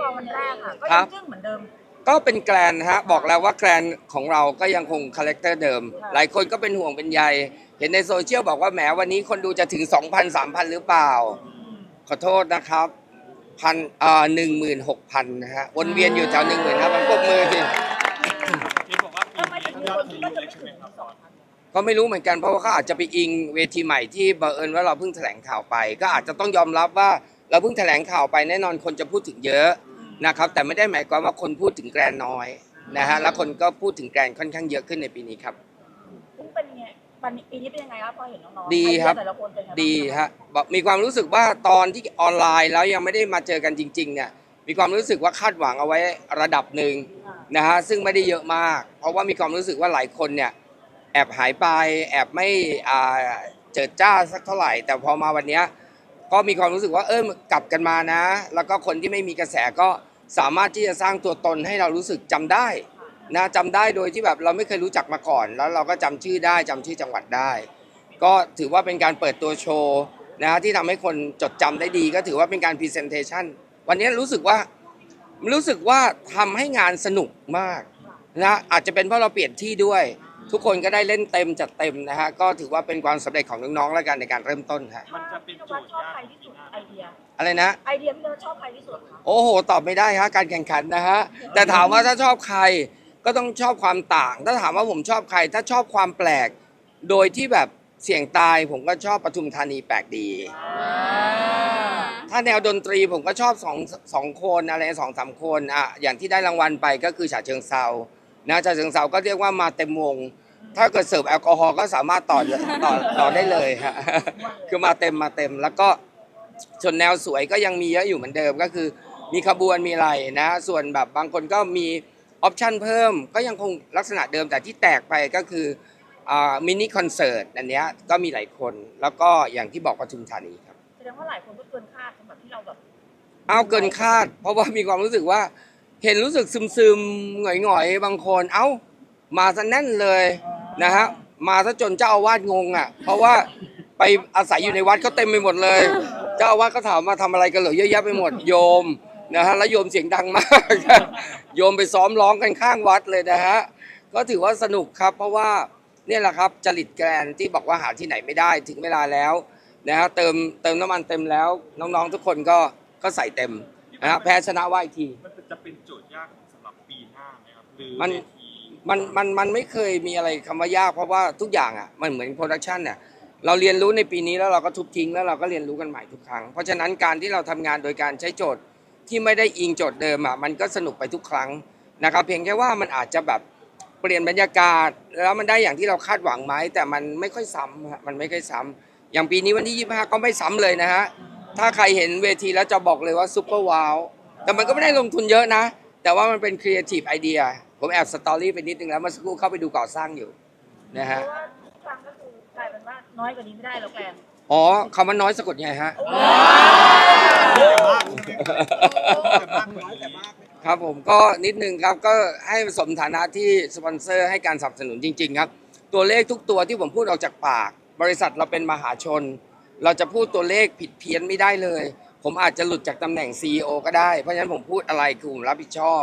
กองวันแรกค่ะ ก็ครัยังบจึ้งเหมือนเดิม ก็เป็นแกรนฮะบอกแล้วว่าแกรนของเราก็ยังคงคาแรคเตอร์เดิมค่ะหลายคนก็เป็นห่วงเป็นใย เห็นในโซเชียลบอกว่าแหมวันนี้คนดูจะถึง 2,000 3,000 หรือเปล่า ขอโทษนะครับพันอ่าหนึ่งหมื่นหกพันนะฮะวนเวียนอยู่แถวหนึ่งหมื่นห้าพันปรบมือสิที่บอกว่าปีทำไมนี้ถึงทั้งมียอคดนวิคิดวว่าจะไม่ถึงเลยใช่ไหมครับสองพันก็ไม่รู้เหมือนกันเพราะว่าเขาอาจจะไปอิงเวทีใหม่ที่บังเอิญว่าเราเพิ่งแถลงข่าวไป ก็อาจจะต้องยอมรับว่า เราเพิ่งแถลงข่าวไปแน่นอนคนจะพูดถึงเยอะนะครับ แต่ไม่ได้หมายความว่าคนพูดถึงแกรนน้อยนะฮะแล้วคนก็พูดถึงแกรนค่อนข้างเยอะขึ้นในปีนี้ครับซึ่งเป็นไงวันนี้ปีนี้เป็นยังไงครับพอเห็นน้องๆดีครับไอเยแต่ละคนเป็นไงางดีฮะบอกมีความรู้สึกว่าตอนที่ออนไลน์แล้วยังไม่ได้มาเจอกันจริง ๆ เนี่ย มีความรู้สึกว่าคาดหวังเอาไว้ระดับหนึ่งอ่านะฮะซึ่งไม่ได้เยอะมาก เพราะว่ามีความรู้สึกว่าหลายคนเนี่ยแอบหายไปแอบไม่อ่าเจิดจ้าสักเท่าไหร่ แต่พอมาวันเนี้ย ก็มีความรู้สึกว่าเออกลับกันมานะ แล้วก็คนที่ไม่มีกระแสก็สามารถที่จะสร้างตัวตนให้เรารู้สึกจำได้นะจำได้โดยที่แบบเราไม่เคยรู้จักมาก่อน แล้วเราก็จำชื่อได้จำชื่อจังหวัดได้ ก็ถือว่าเป็นการเปิดตัวโชว์นะที่ทำให้คนจดจำได้ดี ก็ถือว่าเป็นการพรีเซนเทชันวันนี้รู้สึกว่ารู้สึกว่าทำให้งานสนุกมากนะอาจจะเป็นเพราะเราเปลี่ยนที่ด้วย ทุกคนก็ได้เล่นเต็มจัดเต็มนะฮะก็ถือว่าเป็นความสำเร็จของน้องๆแล้วกันในการเริ่มต้นฮะมันจะเป็นโจทย์ชอบยาก ใครที่สุดไอเดีย อะไรนะ ไอเดียพี่เนชอบใครที่สุดคะโอ้โห ตอบไม่ได้ฮะการแข่งขันนะฮะแต่ถามว่าถ้าชอบใครก็ต้องชอบความต่าง ถ้าถามว่าผมชอบใคร ถ้าชอบความแปลก โดยที่แบบเสี่ยงตายผมก็ชอบปทุมธานีแปลกดี ถ้าแนวดนตรีผมก็ชอบสองสองคนอะไรสองสามคนอะอย่างที่ได้รางวัลไปก็คือฉาเชิงเซา นะฉาเชิงเซาก็เรียกว่ามาเต็มวง ถ้าเกิดเสิร์ฟแอลกอฮอล์ก็สามารถต่อต่อต่อได้เลยฮะคือมาเต็มมาเต็มแล้วก็ส่วนแนวสวยก็ยังมีเยอะอยู่เหมือนเดิมก็คือ มีขบวนมีอะไรนะ ส่วนแบบบางคนก็มีออปชันเพิ่มก็ยังคงลักษณะเดิมแต่ที่แตกไปก็คืออ่ามินิคอนเสิร์ตอันเนี้ยก็มีหลายคนแล้วก็อย่างที่บอกปทุมธานีครับแสดงว่าหลายคนก็เกินคาดสำหรับที่เราแบบเอาเกินคาด เพราะว่ามีความรู้สึกว่า เห็นรู้สึกซึมซึมๆหงอยหงอยๆ บางคน เอ้า มาซะแน่นเลยนะฮะ มาซะจนเจ้าอาวาสงงอะ เพราะว่าไปอาศัยอยู่ในวัดเขาเต็มไปหมดเลย เจ้าอาวาสก็ถามมาทำอะไรกันเหรอเยอะแยะไปหมดโยมนะฮะแล้วโยมเสียงดังมาก โยมไปซ้อมร้องกันข้างวัดเลยนะฮะ ก็ถือว่าสนุกครับ เพราะว่าเนี่ยแหละครับจริตแกรนที่บอกว่าหาที่ไหนไม่ได้ถึงเวลาแล้วนะฮะเติมเติมน้ำมันเต็มแล้ว น้องๆทุกคนก็ก็ใส่เต็ม นะฮะแพ้ชนะว่าอีกที มันจะเป็นโจทย์ยากสำหรับปีหน้าไหมครับหรือมัน เวทีมันมันมันไม่เคยมีอะไรคำว่ายากเพราะว่าทุกอย่างอะมันเหมือนโปรดักชันเนี่ยเราเรียนรู้ในปีนี้แล้วเราก็ทุบทิ้งแล้วเราก็เรียนรู้กันใหม่ทุกครั้ง เพราะฉะนั้นการที่เราทำงานโดยการใช้โจทย์ที่ไม่ได้อิงโจทย์เดิมอะมันก็สนุกไปทุกครั้งนะครับ เพียงแค่ว่ามันอาจจะแบบเปลี่ยนบรรยากาศ แล้วมันได้อย่างที่เราคาดหวังไหมแต่มันไม่ค่อยซ้ำฮะมันไม่ค่อยซ้ำอย่างปีนี้วันที่ 25 ก็ไม่ซ้ำเลยนะฮะ ถ้าใครเห็นเวทีแล้วจะบอกเลยว่าซุปเปอร์ว้าว แต่มันก็ไม่ได้ลงทุนเยอะนะ แต่ว่ามันเป็นครีเอทีฟไอเดีย ผมแอบสตอรี่ไปนิดนึงแล้วเมื่อสักครู่เข้าไปดูก่อสร้างอยู่นะเพฮะราะว่าทุกครั้งก็คือกลายเป็นว่าน้อยกว่านี้ไม่ได้แล้วแกนอ๋อคำว่าน้อยสะกดไงฮะ ครับผมก็นิดนึงครับก็ให้สมฐานะที่สปอนเซอร์ให้การสนับสนุนจริง ๆ ครับ ตัวเลขทุกตัวที่ผมพูดออกจากปาก บริษัทเราเป็นมหาชน เราจะพูดตัวเลขผิดเพี้ยนไม่ได้เลย ผมอาจจะหลุดจากตำแหน่ง CEO ก็ได้ เพราะฉะนั้นผมพูดอะไรคือผมรับผิดชอบ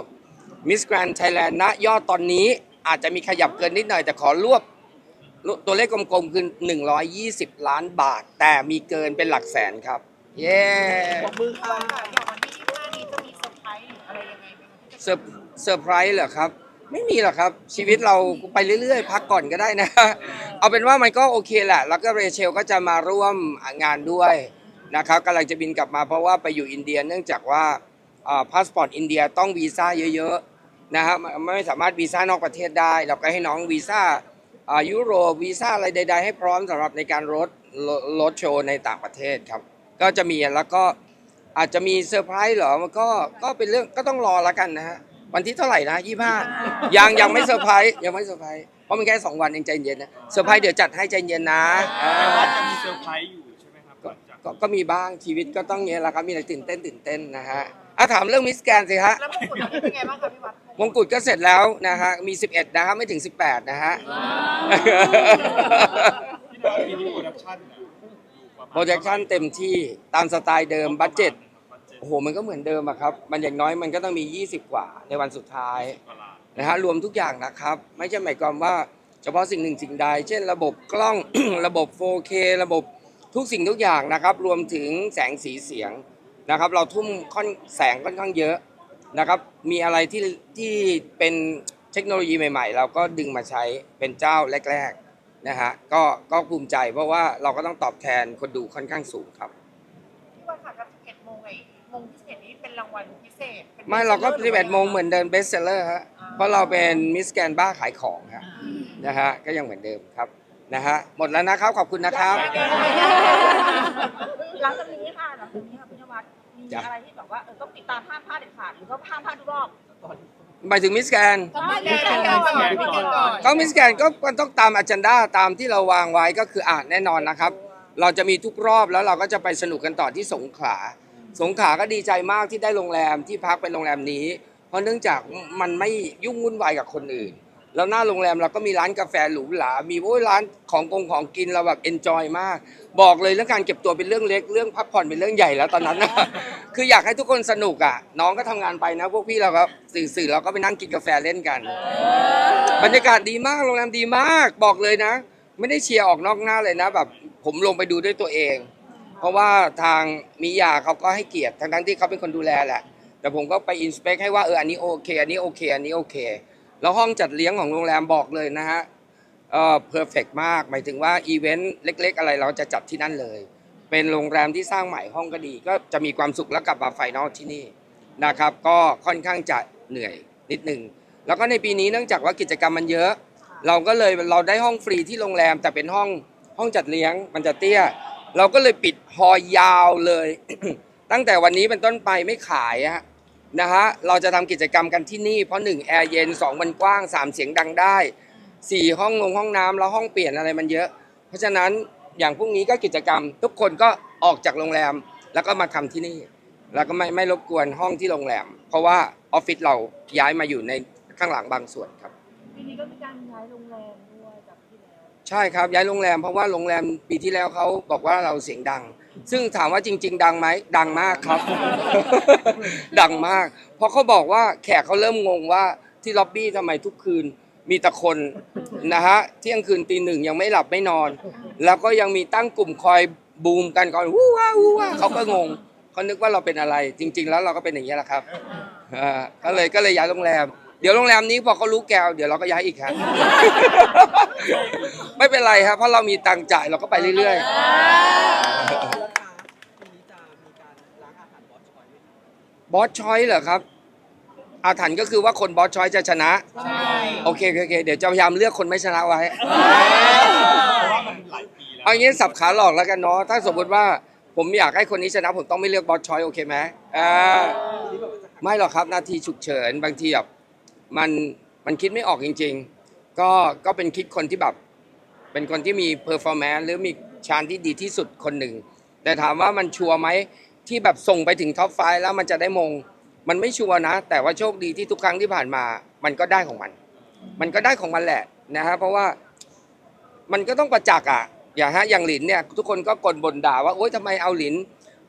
Miss Grand Thailand ณยอดตอนนี้อาจจะมีขยับเกินนิดหน่อย แต่ขอรวบตัวเลขกลมๆ คือ 120 ล้านบาท แต่มีเกินเป็นหลักแสนครับ เย้มือค่ะ อย่างวันที่25นี้จะมีเซอร์ไพรส์อะไรยังไงไหมคะเซอร์เซอร์ไพรส์เหรอครับ ไม่มีหรอกครับ ชีวิตเราไปเรื่อยๆ พักก่อนก็ได้นะ เอาเป็นว่ามันก็โอเคแหละ แล้วก็เรเชลก็จะมาร่วมงานด้วยนะครับกำลังจะบินกลับมาเพราะว่าไปอยู่อินเดีย เนื่องจากว่าพาสปอร์ตอินเดียต้องวีซ่าเยอะๆนะฮะไม่ไม่สามารถวีซ่านอกประเทศได้ เราก็ให้น้องวีซ่าอ่ายุโรปวีซ่าอะไรใด ๆ ให้พร้อมสำหรับในการรถรถโชว์ในต่างประเทศครับ ก็จะมีแล้วก็อาจจะมีเซอร์ไพรส์เหรอมันก็ก็เป็นเรื่องก็ต้องรอแล้วกันนะฮะ วันที่เท่าไหร่นะยี่ห้ายังยังไม่เซอร์ไพรส์ยังไม่เซอร์ไพรส์เพราะมันแค่สองวันเองใจเย็นนะเซอร์ไพรส์เดี๋ยวจัดให้ใจเย็นนะอ่าแต่ว่าจะมีเซอร์ไพรส์อยู่ใช่ไหมครับหลังจากก็ก็มีบ้างชีวิตก็ต้องเงี้ยแหละครับมีอะไรตื่นเต้นตื่นเต้นนะฮะอะถามเรื่องมิสแกนสิฮะ แล้วมงกุฎอันนี้เป็นไงบ้างคะพี่วัดมงกุฎก็เสร็จแล้วนะฮะ มี 11 นะครับไม่ถึง 18 นะฮะที่เราปีนี้โปรดักชั่นเนี่ยอยู่ประมาณ โปรเจคชั่นเต็มที่ตามสไตล์เดิมบัตเจ็ตบัดเจ็ต โอ้โหมันก็เหมือนเดิมอะครับ มันอย่างน้อยมันก็ต้องมี 20 กว่าในวันสุดท้ายกว่าล้านนะฮะรวมทุกอย่างนะครับ ไม่ใช่หมายความว่าเฉพาะสิ่งหนึ่งสิ่งใด เช่น ระบบกล้อง ระบบ 4K ระบบทุกสิ่งทุกอย่างนะครับ รวมถึงแสงสีเสียงนะครับ เราทุ่มค่อนแสงค่อนข้างเยอะนะครับ มีอะไรที่ที่เป็นเทคโนโลยีใหม่ ๆ เราก็ดึงมาใช้เป็นเจ้าแรกๆนะฮะก็ก็ภูมิใจเพราะว่าเราก็ต้องตอบแทนคนดูค่อนข้างสูงครับที่ว่าค่ะกับ11โม งไอ้โมงพิเศษนี้เป็นรางวัลพิเศษป็น ไม่เราก็ bestseller 11 โมงเหมือนเดิมเบสเซลเลอร์ฮะเพราะเราเป็นมิสแกนบ้าขายของฮะนะฮะ ก็ยังเหมือนเดิมครับนะฮะ หมดแล้วนะครับ ขอบคุณนะครับ หลังจากนี้ค่ะหลังจากนี้ค่ะพี่นวัดมีจ้ะ อะไรที่แบบว่าเออต้องติดตามห้ามพลาดเด็ดขาดหรือก็ห้ามพลาดทุกรอบหมายถึงมิสแกน ต้องไม่แกนก่อนแกนก่อน ก็มิสแกนก็ก็ต้องตามอ g e n d a ตามที่เราวางไว้ก็คืออ่านแน่นอนนะครับ เราจะมีทุกรอบแล้วเราก็จะไปสนุกกันต่อที่สงขลา สงขลาก็ดีใจมากที่ได้โรงแรมที่พักเป็นโรงแรมนี้ เพราะเนื่องจากมันไม่ยุ่งวุ่นวายกับคนอื่น แล้วหน้าโรงแรมเราก็มีร้านกาแฟหรูหรา มีโอ้ยร้านของกงของกินเราแบบเอนจอยมาก บอกเลยเรื่องการเก็บตัวเป็นเรื่องเล็ก เรื่องพักผ่อนเป็นเรื่องใหญ่แล้วตอนนั้นนะ คืออยากให้ทุกคนสนุกอะ น้องก็ทำงานไปนะ พวกพี่เราก็สื่อสื่อเราก็ไปนั่งกินกาแฟเล่นกัน บรรยากาศดีมากโรงแรมดีมาก บอกเลยนะ ไม่ได้เชียร์ออกนอกหน้าเลยนะแบบผมลงไปดูด้วยตัวเอง ราะว่าทางมิยาเขาก็ให้เกียรติทั้งทั้งๆที่เขาเป็นคนดูแลแหละ แต่ผมก็ไปอินสเปคให้ว่าเอออันนี้โอเคอันนี้โอเคอันนี้โอเค แล้วห้องจัดเลี้ยงของโรงแรมบอกเลยนะฮะเออเพอร์เฟกมาก หมายถึงว่าอีเวนต์เล็ก ๆ อะไรเราจะจัดที่นั่นเลย เป็นโรงแรมที่สร้างใหม่ห้องก็ดี ก็จะมีความสุขแล้วกลับมาไฟนอลที่นี่นะครับ ก็ค่อนข้างจะเหนื่อยนิดหนึ่งแล้วก็ในปีนี้เนื่องจากว่ากิจกรรมมันเยอะ เราก็เลยเราได้ห้องฟรีที่โรงแรมแต่เป็นห้องห้องจัดเลี้ยงมันจะเตี้ย เราก็เลยปิดฮอยาวเลย ตั้งแต่วันนี้เป็นต้นไปไม่ขายอะนะฮะเราจะทำกิจกรรมกันที่นี่ เพราะหนึ่งแอร์เย็นสองมันกว้างสามเสียงดังได้สี่ห้องลงห้องน้ำแล้วห้องเปลี่ยนอะไรมันเยอะ เพราะฉะนั้นอย่างพรุ่งนี้ก็กิจกรรม ทุกคนก็ออกจากโรงแรมแล้วก็มาทำที่นี่ แล้วก็ไม่ไม่รบกวนห้องที่โรงแรม เพราะว่าออฟฟิศเราย้ายมาอยู่ในข้างหลังบางส่วนครับปีนี้ก็มีการย้ายโรงแรม ใช่ครับย้ายโรงแรมเพราะว่าโรงแรมปีที่แล้วเขาบอกว่าเราเสียงดัง ซึ่งถามว่าจริง ๆ ดังไหมดังมากครับ ดังมาก เพราะเขาบอกว่าแขกเขาเริ่มงงว่าที่ล็อบบี้ทำไมทุกคืนมีแต่คนนะฮะเที่ยงคืนตีหนึ่งยังไม่หลับไม่นอน แล้วก็ยังมีตั้งกลุ่มคอยบูมกันก่อนวู้ว้าวู้ว้าเขาก็งงเขานึกว่าเราเป็นอะไร จริง ๆ แล้วเราก็เป็นอย่างนี้ยแหละครับอ่าก็เลยก็เลยย้ายโรงแรม ดี๋ยวโรงแรมนี้พอเขารู้แกวเดี๋ยวเราก็ย้ายอีกครับ ไม่เป็นไรครับเพราะเรามีตังค์จ่ายเราก็ไปเรื่อยๆ บอสชอยเหรอครับ อาถรรพ์ก็คือว่าคนบอสชอยจะชนะใช่โอเคโอเคโอเคเดี๋ยวจะพยายามเลือกคนไม่ชนะไว้เพราะว่ามันหลายปีแล้วเอางี้สับขาหลอกแล้วกันเนาะถ้าสมมติว่าผมอยากให้คนนี้ชนะผมต้องไม่เลือกบอสชอยโอเคไหมอ่าไม่หรอกครับหนาทีฉุกเฉินบางทีแบบ มันมันคิดไม่ออกจริง ๆ ก็ก็เป็นคิดคนที่แบบ เป็นคนที่มีเพอร์ฟอร์แมนซ์หรือมีชานที่ดีที่สุดคนหนึ่ง แต่ถามว่ามันชัวร์ไหมที่แบบส่งไปถึงท็อปไฟแล้วมันจะได้มง มันไม่ชัวร์นะ แต่ว่าโชคดีที่ทุกครั้งที่ผ่านมา มันก็ได้ของมัน มันก็ได้ของมันแหละนะฮะเพราะว่ามันก็ต้องประจักษ์อะอย่างฮะอย่างหลินเนี่ยทุกคนก็กลบ่นด่าว่าโอ๊ยทำไมเอาหลิน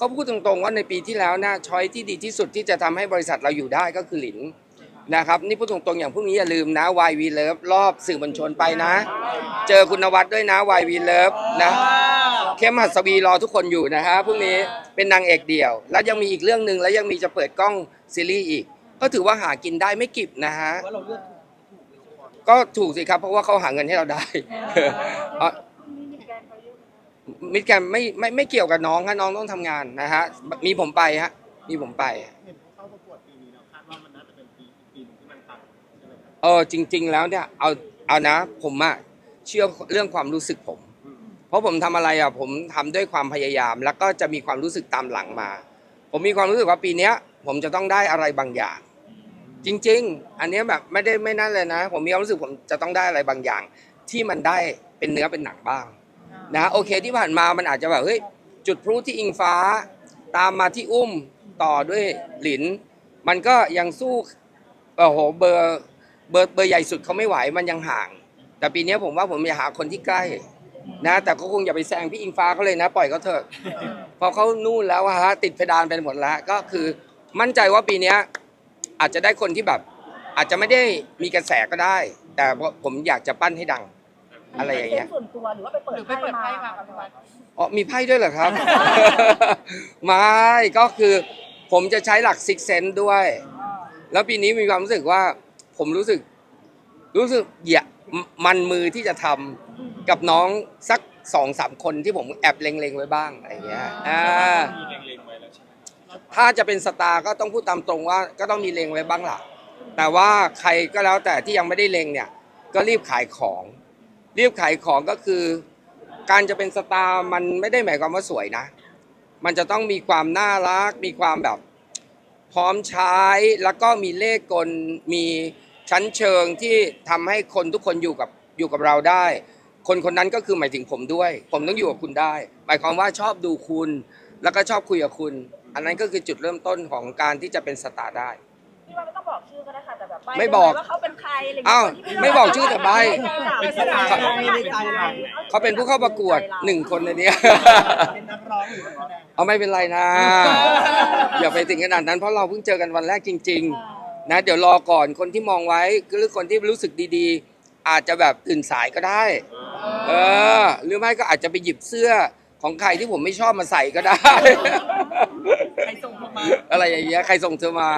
ก็พูดตรงๆว่าในปีที่แล้วนะช้อยที่ดีที่สุดที่จะทำให้บริษัทเราอยู่ได้ก็คือหลิน นะครับนี่พูดตรงๆอย่างพรุ่งนี้อย่าลืมนะ YV Love รอบสื่อมวลชนไปนะ เจอคุณนวัดด้วยนะ YV Love นะเข้มหัสวีรอทุกคนอยู่นะฮะพรุ่งนี้เป็นนางเอกเดี่ยว แล้วยังมีอีกเรื่องหนึ่งแล้วยังมีจะเปิดกล้องซีรีส์อีก ก็ถือว่าหากินได้ไม่กิบนะฮะก็ถูกสิครับเพราะว่าเขาหาเงินให้เราได้เอ่อมิตรแกรมไม่ไม่ไม่เกี่ยวกับน้องฮะน้องต้องทำงานนะฮะมีผมไปฮะมีผมไป เออจริง ๆ แล้วเนี่ยเอาเอานะ ผมอะเชื่อเรื่องความรู้สึกผม เพราะผมทำอะไรอะผมทำด้วยความพยายาม แล้วก็จะมีความรู้สึกตามหลังมา ผมมีความรู้สึกว่าปีเนี้ย ผมจะต้องได้อะไรบางอย่าง จริง ๆ อันเนี้ยแบบไม่ได้ไม่นั่นเลยนะ ผมมีความรู้สึกผมจะต้องได้อะไรบางอย่าง ที่มันได้เป็นเนื้อเป็นหนังบ้าง นะโอเคที่ผ่านมามันอาจจะแบบเฮ้ยจุดพลุที่อิงฟ้า ตามมาที่อุ้มต่อด้วยหลิน มันก็ยังสู้โอ้โหเบอร์ เบอร์เบอร์ใหญ่สุดเขาไม่ไหวมันยังห่าง แต่ปีนี้ผมว่าผมอยากหาคนที่ใกล้ นะ แต่ก็คงอย่าไปแซงพี่อิงฟ้าเขาเลยนะ ปล่อยเขาเถอะเพอเขานู่นแล้วอะฮะติดเพดานไปหมดแล้วก็คือมั่นใจว่าปีเนี้ยอาจจะได้คนที่แบบ อาจจะไม่ได้มีกระแสก็ได้ แต่ผมอยากจะปั้นให้ดัง อะไรอย่างเงี้ยป็นส่วนตัวหรือว่าไปเปิหดรือไปเปิดไพ่มาครับพี่วัดอ๋อมีไพ่ด้วยเหรอครับไม่ก็คือผมจะใช้หลักซิกเซนด้วย แล้วปีนี้มีความรู้สึกว่า ผมรู้สึก รู้สึกอย่ามันมือที่จะทำกับน้องสักสองสามคนที่ผมแอบเล็งๆไว้บ้างอะไรอย่างเงี้ยอ่ามีเล็งๆไว้แล้วใช่ไหมถ้าจะเป็นสตาร์ก็ต้องพูดตามตรงว่า ก็ต้องมีเล็งไว้บ้างล่ะ แต่ว่าใครก็แล้วแต่ที่ยังไม่ได้เล็งเนี่ย ก็รีบขายของ รีบขายของก็คือ การจะเป็นสตาร์มันไม่ได้หมายความว่าสวยนะ มันจะต้องมีความน่ารัก มีความแบบ พร้อมใช้แล้วก็มีเลขกลมี ชั้นเชิงที่ทำให้คนทุกคนอยู่กับอยู่กับเราได้ คนคนนั้นก็คือหมายถึงผมด้วย ผมต้องอยู่กับคุณได้ หมายความว่าชอบดูคุณ แล้วก็ชอบคุยกับคุณ อันนั้นก็คือจุดเริ่มต้นของการที่จะเป็นสตาร์ได้พี่ว่าไม่ต้องบอกชื่อก็ได้ค่ะแต่แบบใบ้ไม่บอกว่าเขาเป็นใครอะไรย่งอ้าวเงี้ยไม่บอกชื่อแต่ใบ้เป็นสถานในใจเราเขาเป็นผู้เข้าประกวดหนึ่งคนในเนี้ยเป็นนักร้องหรือนักแสดงเอาไม่เป็นไรนะอย่าไปถึงขนาดนั้นเพราะเราเพิ่งเจอกันวันแรกจริง ๆ นะเดี๋ยวรอก่อนคนที่มองไว้หรือคนที่รู้สึกดีๆ อาจจะแบบตื่นสายก็ได้ เออ หรือไม่ก็อาจจะไปหยิบเสื้อของใครที่ผมไม่ชอบมาใส่ก็ได้ ใครส่งลงมา อะไรอย่างเงี้ยใครส่งเธอมา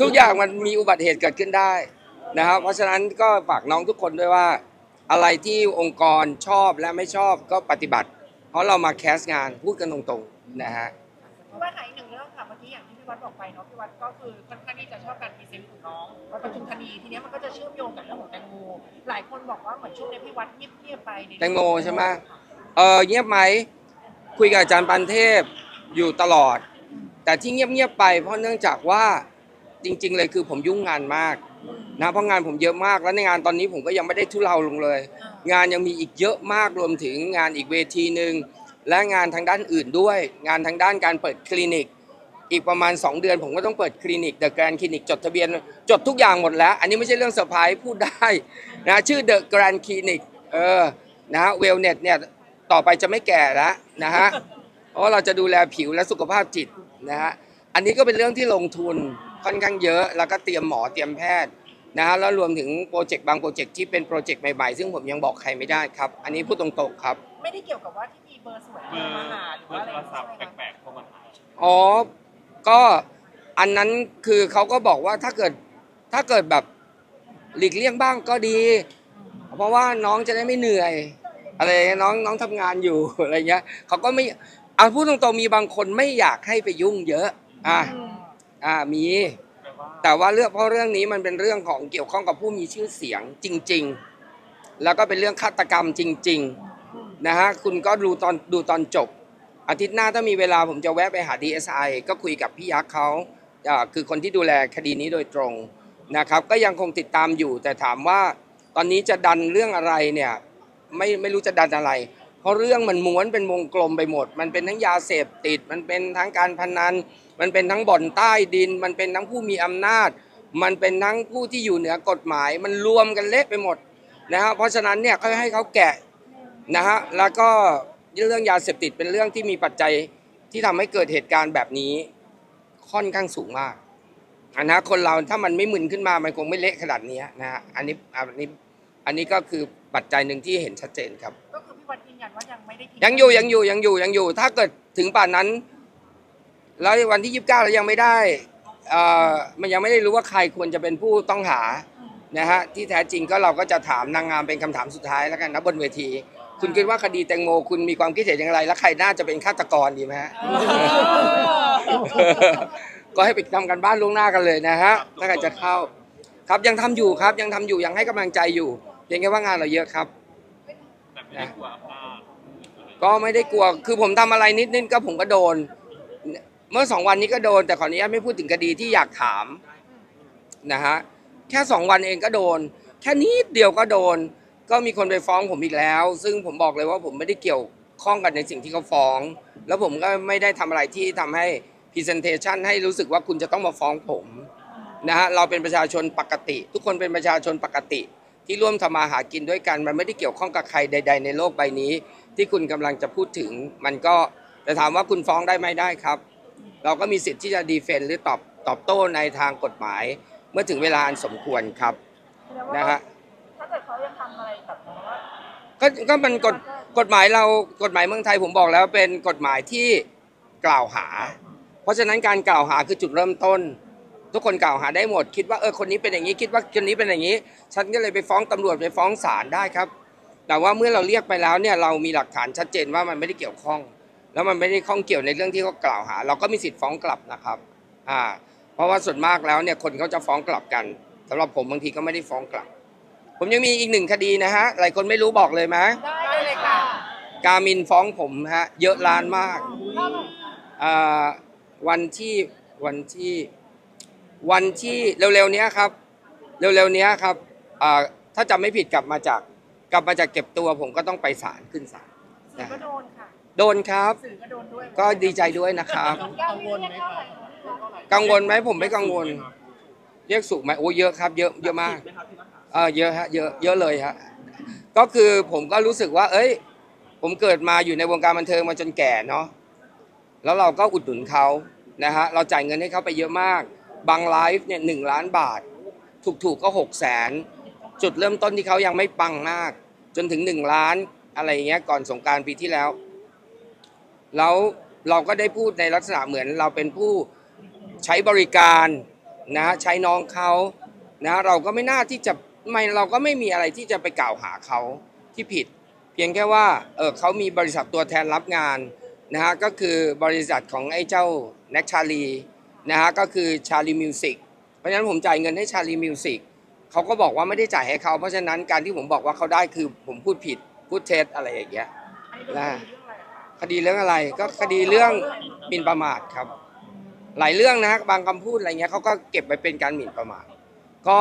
ทุกอย่างมันมีอุบัติเหตุเกิดขึ้นได้นะครับ เพราะฉะนั้นก็ฝากน้องทุกคนด้วยว่า อะไรที่องค์กรชอบและไม่ชอบก็ปฏิบัติ เพราะเรามาแคสงานพูดกันตรงๆนะฮะพี่วัดหายหนึ่งเรื่องค่ะเมื่อกี้อย่างที่พี่วัดบอกไปเนาะพี่วัดก็คือค่อนข้างที่จะ ชอบการพรีเซนต์ของน้องวัดปทุมธานีทีเนี้ยมันก็จะเชื่อมโยงกับเรื่องของแตงโมหลายคนบอกว่าเหมือนช่วงนี้พี่วัดเงียบๆไปในแตงโมใช่ไหมเออเงียบไหมคุยกับอาจารย์ปันเทพอยู่ตลอด แต่ที่เงียบๆไป เพราะเนื่องจากว่าจริง ๆ เลยคือผมยุ่งงานมากนะเพราะงานผมเยอะมากแล้วในงานตอนนี้ผมก็ยังไม่ได้ทุเลาลงเลย งานยังมีอีกเยอะมากรวมถึงงานอีกเวทีหนึ่งและงานทางด้านอื่นด้วย งานทางด้านการเปิดคลินิก อีกประมาณ 2 เดือนผมก็ต้องเปิดคลินิกเดอะแกรนคลินิกจดทะเบียน จดทุกอย่างหมดแล้ว อันนี้ไม่ใช่เรื่องเซอร์ไพรส์พูดได้นะชื่อเดอะแกรนคลินิกเออนะฮะเวลเน็ตเนี่ยต่อไปจะไม่แก่แล้วนะฮะเพราะว่าเราจะดูแลผิวและสุขภาพจิตนะฮะอันนี้ก็เป็นเรื่องที่ลงทุนค่อนข้างเยอะแล้วก็เตรียมหมอเตรียมแพทย์นะฮะแล้วรวมถึงโปรเจกต์บางโปรเจกต์ที่เป็นโปรเจกต์ใหม่ๆ ซึ่งผมยังบอกใครไม่ได้ครับ อันนี้พูดตรงๆครับ ไม่ได้เกี่ยวกับว่าที่มีเบอร์สวยเบโทรอร์มาหาหรือเบอว่าร์อะไรโทรศัพท์ใช่ไหมคะแปลกๆเข้ามาหาอ๋อ ก็อันนั้นคือเขาก็บอกว่าถ้าเกิดถ้าเกิดแบบหลีกเลี่ยงบ้างก็ดี เพราะว่าน้องจะได้ไม่เหนื่อย อะไรเงี้ยน้องน้องทำงานอยู่ อะไรเงี้ยเขาก็ไม่เอาพูดตรงๆมีบางคนไม่อยากให้ไปยุ่งเยอะ อ่าอ่ามี แต่ว่าแต่ว่าเรื่องเพราะเรื่องนี้มันเป็นเรื่องของเกี่ยวข้องกับผู้มีชื่อเสียงจริง ๆ แล้วก็เป็นเรื่องฆาตกรรมจริง ๆ นะฮะคุณก็ดูตอนดูตอนจบ อาทิตย์หน้าถ้ามีเวลาผมจะแวะไปหา DSI ก็คุยกับพี่ยักษ์เขาคือคนที่ดูแลคดีนี้โดยตรงนะครับก็ยังคงติดตามอยู่ แต่ถามว่าตอนนี้จะดันเรื่องอะไรเนี่ยไม่ไม่รู้จะดันอะไร เพราะเรื่องมันม้วนเป็นวงกลมไปหมด มันเป็นทั้งยาเสพติด มันเป็นทั้งการพนัน มันเป็นทั้งบ่อนใต้ดิน มันเป็นทั้งผู้มีอำนาจ มันเป็นทั้งผู้ที่อยู่เหนือกฎหมาย มันรวมกันเละไปหมดนะฮะเพราะฉะนั้นเนี่ยก็ให้เขาแกะนะฮะแล้วก็ เรื่องยาเสพติดเป็นเรื่องที่มีปัจจัยที่ทำให้เกิดเหตุการณ์แบบนี้ค่อนข้างสูงมากอันนะคนเราถ้ามันไม่มึนขึ้นมามันคงไม่เละขนาดนี้นะฮะอันนี้อันนี้อันนี้ก็คือปัจจัยหนึ่งที่เห็นชัดเจนครับก็คือพี่วัดยืนยันว่ายังไม่ได้ทิ้ยังอยู่ยังอยู่ยังอยู่ยังอยู่ ถ้าเกิดถึงป่านนั้น แล้ววันที่ยี่สิบเก้าเรายังไม่ได้เอ่อมันยังไม่ได้รู้ว่าใครควรจะเป็นผู้ต้องหานะฮะที่แท้จริงก็เราก็จะถามนางงามเป็นคำถามสุดท้ายแล้วกันนะบนเวที คุณคิดว่าคดีแตงโม คุณมีความคิดเห็นอย่างไร และใครน่าจะเป็นฆาตกรดีไหมฮะ ก็ให้ไปทำกันบ้านล่วงหน้ากันเลยนะฮะถ้าใครจะเข้า ครับยังทำอยู่ครับ ยังทำอยู่ยังให้กำลังใจอยู่เพียงแค่ว่างานเราเยอะครับ แบบไม่ได้กลัวอำนาจก็ไม่ได้กลัว คือผมทำอะไรนิดนิดก็ผมก็โดน เมื่อสองวันนี้ก็โดน แต่ขออนุญาตไม่พูดถึงคดีที่อยากถามนะฮะ แค่สองวันเองก็โดน แค่นิดเดียวก็โดน ก็มีคนไปฟ้องผมอีกแล้ว ซึ่งผมบอกเลยว่าผมไม่ได้เกี่ยวข้องกันในสิ่งที่เขาฟ้อง แล้วผมก็ไม่ได้ทำอะไรที่ทำให้ presentation ให้รู้สึกว่าคุณจะต้องมาฟ้องผมนะฮะเราเป็นประชาชนปกติ ทุกคนเป็นประชาชนปกติ ที่ร่วมทำมาหากินด้วยกัน มันไม่ได้เกี่ยวข้องกับใครใด ๆ ในโลกใบนี้ ที่คุณกำลังจะพูดถึง มันก็แต่ถามว่าคุณฟ้องได้ไหมได้ครับ เราก็มีสิทธิ์ที่จะดีเฟนต์หรือตอบตอบโต้ในทางกฎหมาย เมื่อถึงเวลาอันสมควรครับนะฮะ เกิดเขายังทำอะไรแบบว่าก็ก็มันกฎกฎหมายเรากฎหมายเมืองไทยผมบอกแล้วเป็นกฎหมายที่กล่าวหา เพราะฉะนั้นการกล่าวหาคือจุดเริ่มต้น ทุกคนกล่าวหาได้หมด คิดว่าเออคนนี้เป็นอย่างนี้คิดว่าคนนี้เป็นอย่างนี้ ฉันก็เลยไปฟ้องตำรวจไปฟ้องศาลได้ครับ แต่ว่าเมื่อเราเรียกไปแล้วเนี่ยเรามีหลักฐานชัดเจนว่ามันไม่ได้เกี่ยวข้อง แล้วมันไม่ได้ข้องเกี่ยวในเรื่องที่เขากล่าวหา เราก็มีสิทธิ์ฟ้องกลับนะครับอ่าเพราะว่าส่วนมากแล้วเนี่ยคนเขาจะฟ้องกลับกันสำหรับผมบางทีก็ไม่ได้ฟ้องกลับ ผมยังมีอีกหนึ่งคดีนะฮะ หลายคนไม่รู้บอกเลยไหมได้เลยค่ะ กามินฟ้องผมฮะ เยอะล้านมากอ่าวันที่วันที่วันที่เร็วๆเนี้ยครับ เร็วๆเนี้ยครับอ่าถ้าจำไม่ผิดกลับมาจาก กลับมาจากเก็บตัวผมก็ต้องไปศาลขึ้นศาลสื่อก็โดนค่ะโดนครับ สื่อก็โดนด้วยก็ดีใจด้วยนะครับ กังวลไหมครับกังวลไหมผมไม่กังวล เรียกสุขไหมโอ้เยอะครับ เยอะเยอะมาก เออเยอะฮะเยอะเยอะเลยฮะก็คือผมก็รู้สึกว่า เอ้ย ผมเกิดมาอยู่ในวงการบันเทิงมาจนแก่เนาะแล้วเราก็อุดหนุนเขานะฮะเราจ่ายเงินให้เขาไปเยอะมาก บางไลฟ์เนี่ยหนึ่งล้านบาท ถูกๆก็หกแสนจุดเริ่มต้นที่เขายังไม่ปังมาก จนถึงหนึ่งล้านอะไรเงี้ยก่อนสงการปีที่แล้ว แล้วเราก็ได้พูดในลักษณะเหมือนเราเป็นผู้ใช้บริการนะใช้น้องเขานะเราก็ไม่น่าที่จะ ไม่เราก็ไม่มีอะไรที่จะไปกล่าวหาเขาที่ผิด เพียงแค่ว่าเออเขามีบริษัทตัวแทนรับงานนะฮะก็คือบริษัทของไอ้เจ้าแน็กชาลีนะฮะก็คือชาลีมิวสิกเพราะฉะนั้นผมจ่ายเงินให้ชาลีมิวสิกเขาก็บอกว่าไม่ได้จ่ายให้เขาเพราะฉะนั้นการที่ผมบอกว่าเขาได้คือผมพูดผิดพูดเท็จอะไรอย่างเงี้ยนะคะคดีเรื่องอะไรก็คดีเรื่องหมิ่นประมาทครับ หลายเรื่องนะฮะบางคำพูดอะไรเงี้ยเขาก็เก็บไว้เป็นการหมิ่นประมาทก็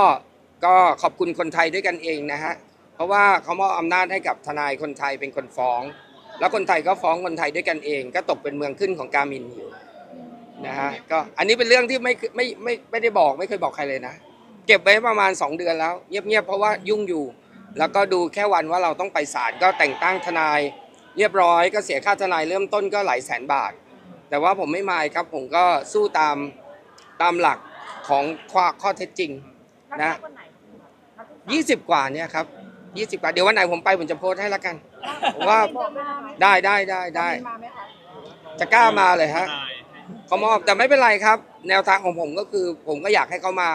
ก็ขอบคุณคนไทยด้วยกันเองนะฮะเพราะว่าเขามอบอำนาจให้กับทนายคนไทยเป็นคนฟ้อง แล้วคนไทยก็ฟ้องคนไทยด้วยกันเอง ก็ตกเป็นเมืองขึ้นของกามินอยู่นะฮะก็อันนี้เป็นเรื่องที่ไม่ไม่ไม่ไม่ได้บอกไม่เคยบอกใครเลยนะ เก็บไว้ประมาณ 2 เดือนแล้ว เงียบๆเพราะว่ายุ่งอยู่ แล้วก็ดูแค่วันว่าเราต้องไปศาลก็แต่งตั้งทนาย เรียบร้อยก็เสียค่าทนายเริ่มต้นก็หลายแสนบาท แต่ว่าผมไม่มายครับผมก็สู้ตามตามหลักของข้อข้อเท็จจริงนะ นัดวันไหนนัดที่สาม20กว่าเนี่ยครับ20กว่าเดี๋ยววันไหนผมไปผมจะโพสต์ให้ละกันผมว่าบอกมาไหมได้ได้ได้ได้มาไหมคะจะกล้ามาเลยฮะเขามอบแต่ไม่เป็นไรครับ แนวทางของผมก็คือ ผมก็อยากให้เขามา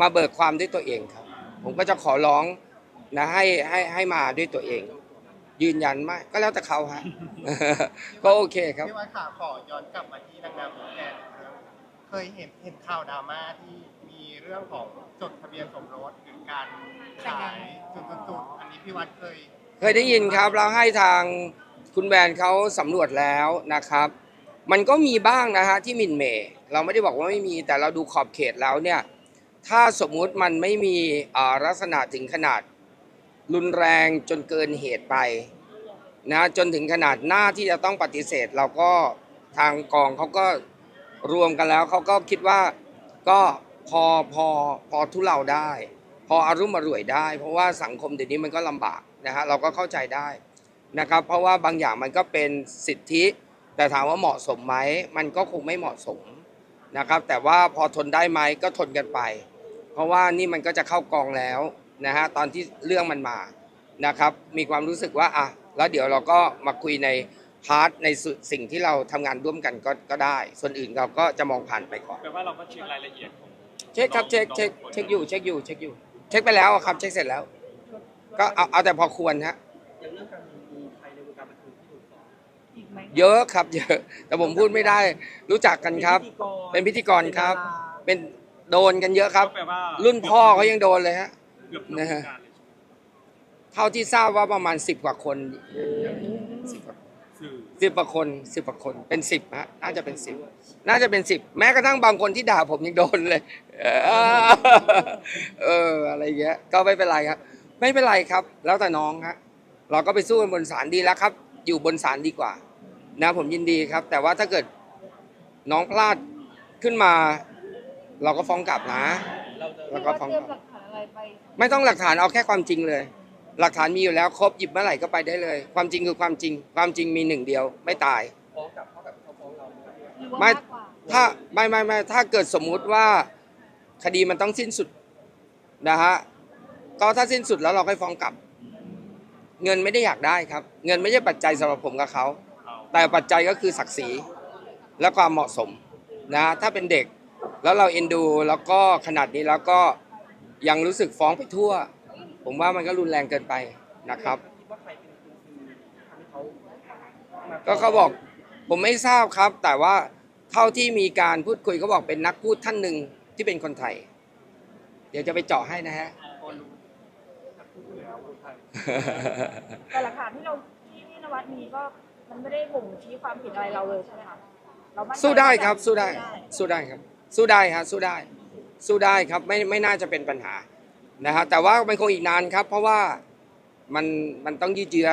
มาเบิกความด้วยตัวเองครับ ผมก็จะขอร้องนะให้ให้ให้มาด้วยตัวเอง ยืนยันไม่ก็แล้วแต่เขาฮะก็โอเคครับพี่วัดขาขอย้อนกลับมาที่นางงามหญิงแกนอีกเรื่องเคยเห็นเห็นข่าวดราม่าที่มีเรื่องของจดทะเบียนสมรสหรือการขายจุดๆๆอันนี้พี่วัดเคยเคยได้ยินครับแล้วให้ทางคุณแบรนด์เขาสำรวจแล้วนะครับ มันก็มีบ้างนะฮะที่หมินเหมเราไม่ได้บอกว่าไม่มีแต่เราดูขอบเขตแล้วเนี่ย ถ้าสมมุติมันไม่มีอ่าลักษณะถึงขนาด รุนแรงจนเกินเหตุไปนะจนถึงขนาดหน้าที่จะต้องปฏิเสธ เราก็ทางกองเขาก็รวมกันแล้วเขาก็คิดว่าก็ พอพอพอทุเลาได้ พออารุ่มอร่วยได้ เพราะว่าสังคมเดี๋ยวนี้มันก็ลำบากนะฮะเราก็เข้าใจได้นะครับ เพราะว่าบางอย่างมันก็เป็นสิทธิ แต่ถามว่าเหมาะสมไหมมันก็คงไม่เหมาะสมนะครับ แต่ว่าพอทนได้ไหมก็ทนกันไป เพราะว่านี่มันก็จะเข้ากองแล้วนะฮะตอนที่เรื่องมันมานะครับ มีความรู้สึกว่าอะแล้วเดี๋ยวเราก็มาคุยในพาร์ทในส,สิ่งที่เราทำงานร่วมกันก็ก็ได้ ส่วนอื่นเราก็จะมองผ่านไปก่อนแปลว่าเราก็เช็ครายละเอียดของ เช็คครับเช็คเช็คเช็คอยู่เช็คอยู่เช็คอยู่ เช็คไปแล้วอะครับเช็คเสร็จแล้ว ก็เอาเอาแต่พอควรฮะอย่างเรื่องการมีใครในวงการบันเทิงที่ถูกฟ้องอีกไหมเยอะครับเยอะแต่ผมพูดไม่ได้รู้จักกันครับ เป็นพิธีกรครับ เป็นโดนกันเยอะครับ ก็แปลว่ารุ่นพ่อเขายังโดนเลยฮะ เกือบทุกวงนะฮะการเลยเท่าที่ทราบว่าประมาณสิบกว่าคนสิบกว่าสื่อสิบกว่าคนสิบกว่าคนเป็นสิบฮะน่าจะเป็นสิบน่าจะเป็นสิบแม้กระทั่งบางคนที่ด่าผมยังโดนเลย เออเอออะไรเงี้ย ก็ไม่เป็นไรครับ ไม่เป็นไรครับ แล้วแต่น้องฮะเราก็ไปสู้กันบนศาลดีแล้วครับ อยู่บนศาลดีกว่า นะผมยินดีครับ แต่ว่าถ้าเกิดน้องพลาดขึ้นมา เราก็ฟ้องกลับนะเราจะแล้วก็ฟ้องเตรียกมลับหลักฐานอะไรอะไรไปไม่ต้องหลักฐานเอาแค่ความจริงเลย หลักฐานมีอยู่แล้วครบหยิบเมื่อไหร่ก็ไปได้เลย ความจริงคือความจริง ความจริงมีหนึ่งเดียว ไม่ตายฟ้องกลับเท่ากับเขาฟ้องเราไหมครับหรือว่าไม่มากกว่าถ้าไม่ไม่ไม่ถ้าเกิดสมมุติว่า คดีมันต้องสิ้นสุดนะฮะก็ถ้าสิ้นสุดแล้วเราค่อยฟ้องกลับ เงินไม่ได้อยากได้ครับ เงินไม่ใช่ปัจจัยสำหรับผมกับเขา แต่ปัจจัยก็คือศักดิ์ศรีและความเหมาะสมนะถ้าเป็นเด็กแล้วเราเอ็นดูแล้วก็ขนาดนี้แล้วก็ยังรู้สึกฟ้องไปทั่ว ผมว่ามันก็รุนแรงเกินไปนะครับ ก็เขาบอกผมไม่ทราบครับ แต่ว่าเท่าที่มีการพูดคุยเขาบอกเป็นนักพูดท่านหนึ่ง ที่เป็นคนไทย เดี๋ยวจะไปเจาะให้นะฮะ แต่หลักฐานที่เราที่พี่นวัดมีก็มันไม่ได้บ่งชี้ความผิดอะไรเราเลยใช่ไหมคะเรามั่นใจสู้ได้ครับว่าสู้ได้ สู้ได้ครับ สู้ได้ฮะสู้ได้ สู้ได้ครับไม่ไม่น่าจะเป็นปัญหานะฮะแต่ว่ามันคงอีกนานครับ เพราะว่ามันมันต้องยืดเยื้อ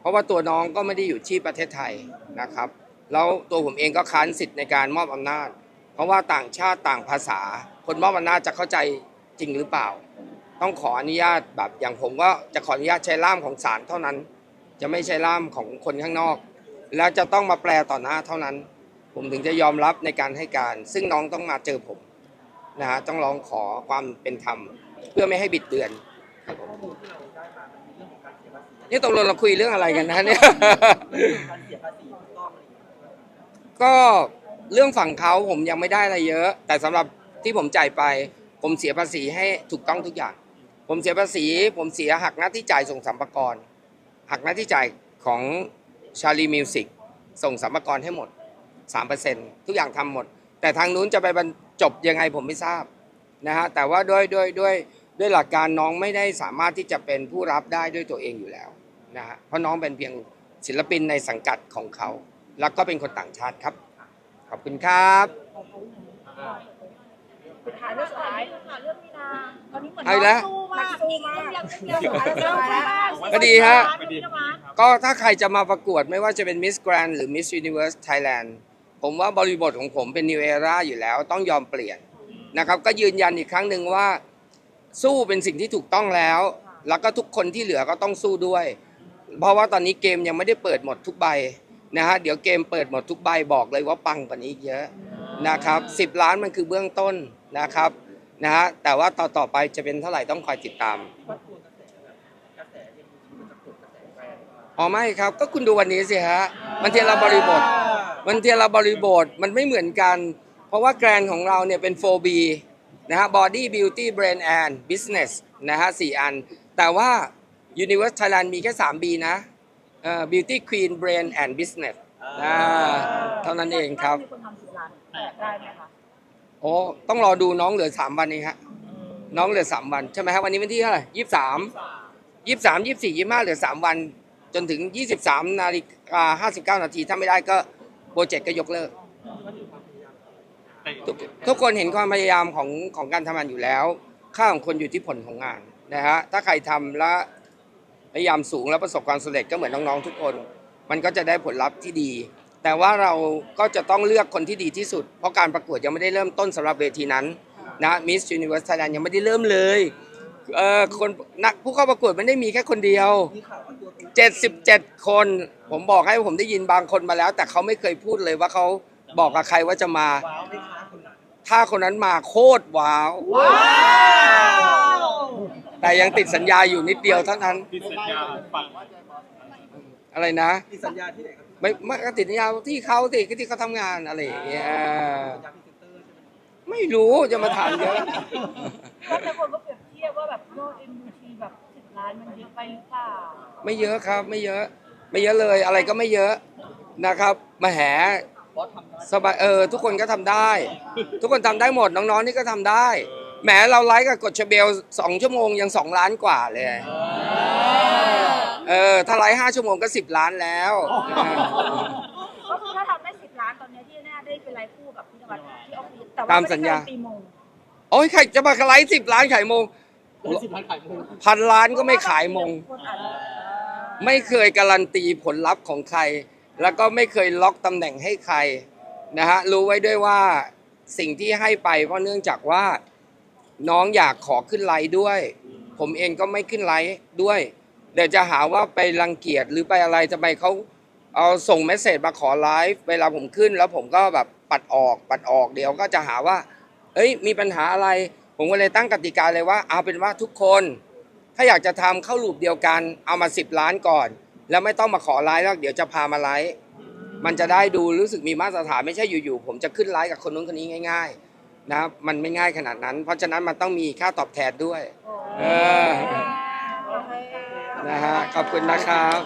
เพราะว่าตัวน้องก็ไม่ได้อยู่ที่ประเทศไทยนะครับ แล้วตัวผมเองก็ค้านสิทธิ์ในการมอบอำนาจ เพราะว่าต่างชาติต่างภาษา คนมอบอำนาจจะเข้าใจจริงหรือเปล่า ต้องขออนุญาตแบบอย่างผมก็จะขออนุญาตใช้ล่ามของศาลเท่านั้น จะไม่ใช้ล่ามของคนข้างนอก แล้วจะต้องมาแปลต่อหน้าเท่านั้น ผมถึงจะยอมรับในการให้การ ซึ่งน้องต้องมาเจอผมนะฮะต้องร้องขอความเป็นธรรม เพื่อไม่ให้บิดเบือนครับผมข้อมูลที่เราได้มามันมีเรื่องนี่ตกลงเราคุยเรื่องอะไรกันนะเนี่ย การเสียภาษีถูกต้องอะไรอย่างเงี้ย ก็ เรื่องฝั่งเขาผมยังไม่ได้อะไรเยอะ แต่สำหรับที่ผมจ่ายไป ผมเสียภาษีให้ถูกต้องทุกอย่าง ผมเสียภาษี ผมเสียหักหน้าที่จ่ายส่งสัมภาระหักหน้าที่จ่ายของชาลีมิวสิกส่งสัมภาระให้หมด 3%ทุกอย่างทำหมด แต่ทางนู้นจะไปบรรจบยังไงผมไม่ทราบนะฮะแต่ว่าด้วยด้วยด้วยด้วยหลักการน้องไม่ได้สามารถที่จะเป็นผู้รับได้ด้วยตัวเองอยู่แล้วนะฮะเพราะน้องเป็นเพียงศิลปินในสังกัดของเขา แล้วก็เป็นคนต่างชาติครับ ขอบคุณครับสุดท้ายเรื่องสุดท้ายค่ะเรื่องมีนาตอนนี้เหมือนเอาอีกแล้ว สู้มากสู้มากเรื่องเดียวสุดท้ายเรื่องสุดท้ายแล้วก็ดีฮะพี่นวัดก็ถ้าใครจะมาประกวดไม่ว่าจะเป็น Miss Grand หรือ Miss Universe Thailand ผมว่าบริบทของผมเป็น New Era อยู่แล้วต้องยอมเปลี่ยนนะครับ ก็ยืนยันอีกครั้งหนึ่งว่า สู้เป็นสิ่งที่ถูกต้องแล้ว แล้วก็ทุกคนที่เหลือก็ต้องสู้ด้วย เพราะว่าตอนนี้เกมยังไม่ได้เปิดหมดทุกใบ นะฮะเดี๋ยวเกมเปิดหมดทุกใบบอกเลยว่าปังกว่านี้อีกเยอะนะครับ10ล้านมันคือเบื้องต้นนะครับนะฮะแต่ว่าต่อต่อไปจะเป็นเท่าไหร่ต้องคอยติดตามอ๋อไม่ครับ ก็คุณดูวันนี้สิฮะมันเทียละบริบท มันเทียละบริบทมันไม่เหมือนกัน เพราะว่าแกรนของเราเนี่ยเป็น 4B นะฮะ Body Beauty Brain and Business นะฮะสี่อัน แต่ว่า Universe Thailand มีแค่ 3B นะ เอ่อ Beauty Queen Brain and Business อ่าเท่านั้นเองครับ มีคนทำสิบล้านแตกได้ไหมคะโอ้ต้องรอดูน้องเหลือ3วันเองฮะน้องเหลือ3วันใช่ไหมฮะวันนี้วันที่เท่าไหร่ยี่สิบสามยี่สิบสามยี่สิบสี่ยี่สิบห้าเหลือ3วัน จนถึง23นาฬิกา59นาทีถ้าไม่ได้ก็โปรเจกต์ก็ยกเลิก ทุกทุกคนเห็นความพยายามของของการทำงานอยู่แล้ว ค่าของคนอยู่ที่ผลของงานนะฮะถ้าใครทำและ พยายามสูงแล้วประสบความสำเร็จก็เหมือนน้องๆทุกคน มันก็จะได้ผลลัพธ์ที่ดี แต่ว่าเราก็จะต้องเลือกคนที่ดีที่สุด เพราะการประกวดยังไม่ได้เริ่มต้นสำหรับเวทีนั้นนะ Miss Universe Thailand ยังไม่ได้เริ่มเลยเอ่อคนนักผู้เข้าประกวดมันได้มีแค่คนเดียวมีข่าวว่าตัวคุณ77 คน ผมบอกให้ผมได้ยินบางคนมาแล้ว แต่เขาไม่เคยพูดเลยว่าเขาบอกกับใครว่าจะมาว้าวไม่ค้าคนนั้นถ้าคนนั้นมาโคตรว้าว แต่ยังติดสัญญาอยู่นิดเดียวเท่านั้น ติดสัญญาฝั่งอะไรนะ ติดสัญญาที่ไหนครับไม่ไม่ก็ติดสัญญาที่เขาติดที่เขาทำงานอะไรอย่างเงี้ยสัญญาพรีเซนเตอร์ใช่ไหมไม่รู้จะมาถามเยอะ แล้วแต่คนก็เปรียบเทียบว่าแบบยอด MUT แบบสิบล้านมันเยอะไปหรือเปล่าไม่เยอะครับ ไม่เยอะ ไม่เยอะเลยอะไรก็ไม่เยอะนะครับมาแหบอสทำได้สบายเออทุกคนก็ทำได้ ทุกคนทำได้หมดน้องๆนี่ก็ทำได้ แหมเราไลฟ์กับกดชเบลสองชั่วโมงยังสองล้านกว่าเลย เออ ถ้าไลฟ์ห้าชั่วโมงก็สิบล้านแล้วเออก็คือถ้าทำได้สิบล้านตอนเนี้ยที่แน่ได้เป็นไลฟ์คู่กับพี่นวัดที่ออฟฟิศแต่ว่าตามสัญญาไม่ได้กรนตีโมงโอ้ยใครจะมาไลฟ์สิบล้านขายโมงได้สิบล้านขายโมงพันล้านก็ไม่ขายโมงคนอาจจะไม่เคยการันตีผลลัพธ์ของใคร แล้วก็ไม่เคยล็อกตำแหน่งให้ใครนะฮะรู้ไว้ด้วยว่าสิ่งที่ให้ไปเพราะเนื่องจากว่า น้องอยากขอขึ้นไลฟ์ด้วย ผมเองก็ไม่ขึ้นไลฟ์ด้วย เดี๋ยวจะหาว่าไปรังเกียจหรือไปอะไรทำไมเขาเอาส่งเมสเซจมาขอไลฟ์เวลาผมขึ้นแล้วผมก็แบบปัดออกปัดออกเดี๋ยวก็จะหาว่า เอ้ย มีปัญหาอะไร ผมก็เลยตั้งกติกาเลยว่า เอาเป็นว่าทุกคน ถ้าอยากจะทำเข้าลูปเดียวกัน เอามา 10 ล้านก่อน แล้วไม่ต้องมาขอไลฟ์แล้วเดี๋ยวจะพามาไลฟ์มันจะได้ดูรู้สึกมีมาตรฐานไม่ใช่อยู่ๆผมจะขึ้นไลฟ์กับคนนู้นคนนี้ง่าย ๆ นะครับมันไม่ง่ายขนาดนั้น เพราะฉะนั้นมันต้องมีค่าตอบแทนด้วย เออนะฮะขอบคุณนะครับ